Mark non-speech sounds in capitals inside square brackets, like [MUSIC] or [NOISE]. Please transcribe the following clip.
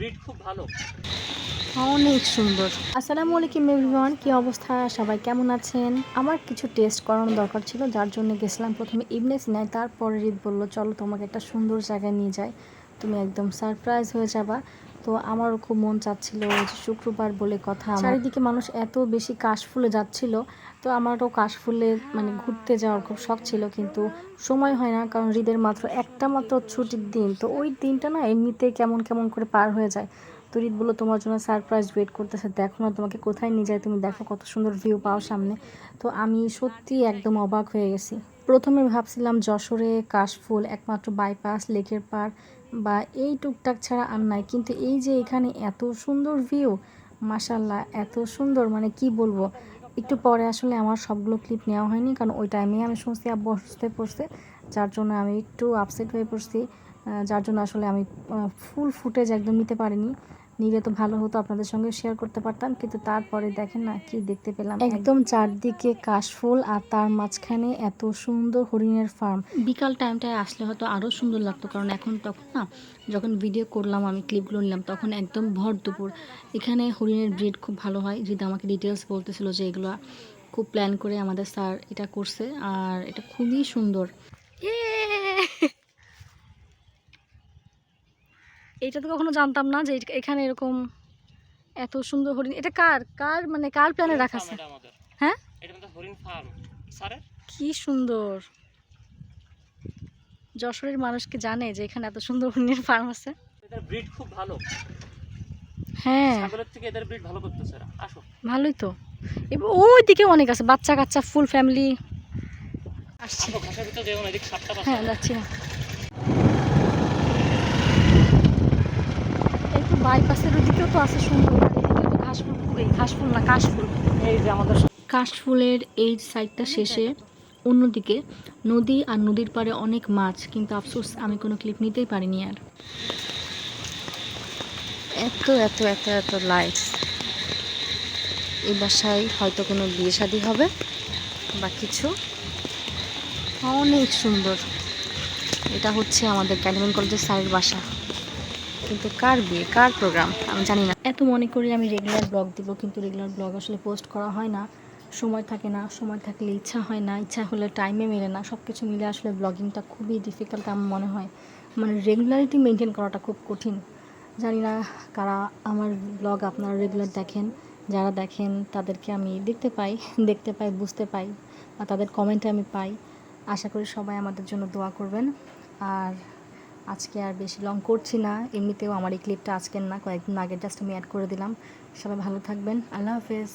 Breed খুব ভালো। অনেক সুন্দর। আসসালামু আলাইকুম এভরিওয়ান, কি অবস্থা? সবাই কেমন আছেন? আমার কিছু টেস্ট করানো দরকার ছিল, যার জন্য গেছিলাম প্রথমে ইবনে সিনাই তারপরে রিদ বলল, চলো তোমাকে একটা সুন্দর জায়গায় নিয়ে যায় তুমি একদম সারপ্রাইজ হয়ে যাবা। তো আমারও খুব মন চাচ্ছিল শুক্রবার বলে কথা। চারিদিকে মানুষ এত বেশি কাশফুলে যাচ্ছিল, তো আমারও কাশফুলে মানে ঘুরতে যাওয়ার খুব শখ ছিল, কিন্তু সময় হয় না, কারণ হৃদের মাত্র একটা মাত্র ছুটির দিন। তো ওই দিনটা না এমনিতে কেমন কেমন করে পার হয়ে যায়। তো রিদ বলল তোমার জন্য সারপ্রাইজ ওয়েট করতেছে, দেখো না তোমাকে কোথায় নিয়ে যায়, তুমি দেখো কত সুন্দর ভিউ পাও সামনে। তো আমি সত্যি একদম অবাক হয়ে গেছি। প্রথমে ভাবছিলাম যশোরে কাশফুল একমাত্র বাইপাস লেকের পার বা এই টুকটাক ছাড়া আর নাই। কিন্তু এই যে এখানে এত সুন্দর ভিউ মাসাল্লাহ এত সুন্দর মানে কি বলব? একটু পরে আসলে আমার সবগুলো ক্লিপ নেওয়া হয়নি, কারণ ওই টাইমে আমি শুনছি আব্বু হয়ে পড়ছে, যার জন্য আমি একটু আপসেট হয়ে পড়ছি যার জন্য আসলে আমি ফুল ফুটেজ একদম নিতে পারিনি। নিলে তো ভালো হতো আপনাদের সঙ্গে শেয়ার করতে পারতাম কিন্তু তারপরে দেখেন না কি দেখতে পেলাম। একদম চারদিকে কাশফুল আর তার মাঝখানে এত সুন্দর হরিণের ফার্ম বিকাল টাইমটায় আসলে হয়তো আরও সুন্দর লাগতো কারণ এখন তখন না যখন ভিডিও করলাম আমি ক্লিপগুলো নিলাম তখন একদম ভর দুপুর। এখানে হরিণের ব্রিড খুব ভালো হয় যদি আমাকে ডিটেলস বলতেছিল যে এগুলো খুব প্ল্যান করে আমাদের স্যার এটা করছে আর এটা খুবই সুন্দর। এইটা তো কখনো জানতাম না যে এখানে এরকম এত সুন্দর হরিণ এটা কার? কার মানে কার প্ল্যানে রাখা আছে? হ্যাঁ? এটা আমাদের হরিণ ফার্ম স্যারের? কি সুন্দর। যশোরের মানুষ কি জানে যে এখানে এত সুন্দর হরিণের ফার্ম আছে? ব্রিড খুব ভালো। হ্যাঁ। থেকে এদের ব্রিড ভালো করতেছে আসো। ভালোই তো। এবার ওই দিকে অনেক আছে বাচ্চা কাচ্চা ফুল ফ্যামিলি আসছে হ্যাঁ যাচ্ছি না এই তো বাইপাসের ওদিকেও তো আছে সুন্দর এদিকেও তো না কাশ ফুল এই যে আমাদের কাশফুলের এই সাইডটা শেষে অন্যদিকে নদী আর নদীর পাড়ে অনেক মাছ কিন্তু আফসোস আমি কোনো ক্লিপ নিতেই পারিনি আর। এত এত এত এত লাইট এই বাসায় হয়তো কোনো বিয়ে শাদি হবে বা কিছু। অনেক সুন্দর। এটা হচ্ছে আমাদের ক্যান্টনমেন্ট কলেজের স্যারের বাসা। কিন্তু কার বিয়ে, কার প্রোগ্রাম আমি জানি না। এত মনে করি আমি রেগুলার ব্লগ দিব, কিন্তু রেগুলার ব্লগ আসলে পোস্ট করা হয় না। সময় থাকে না, সময় থাকলে ইচ্ছা হয় না, ইচ্ছা হলে টাইমে মেলে না। সব কিছু মিলে আসলে ব্লগিংটা খুবই ডিফিকাল্ট আমার মনে হয়। মানে রেগুলারিটি মেনটেন করাটা খুব কঠিন। জানি না কারা আমার ব্লগ আপনারা রেগুলার দেখেন, যারা দেখেন তাদেরকে আমি দেখতে পাই [LAUGHS] দেখতে পাই, বুঝতে পাই আর তাদের কমেন্টে আমি পাই। আশা করি সবাই আমাদের জন্য দোয়া করবেন। আর আজকে আর বেশি লং করছি না। এমনিতেও আমার এই ক্লিপটা আজকের না, কয়েকদিন আগে জাস্ট আমি অ্যাড করে দিলাম। সবাই ভালো থাকবেন। আল্লাহ হাফেজ।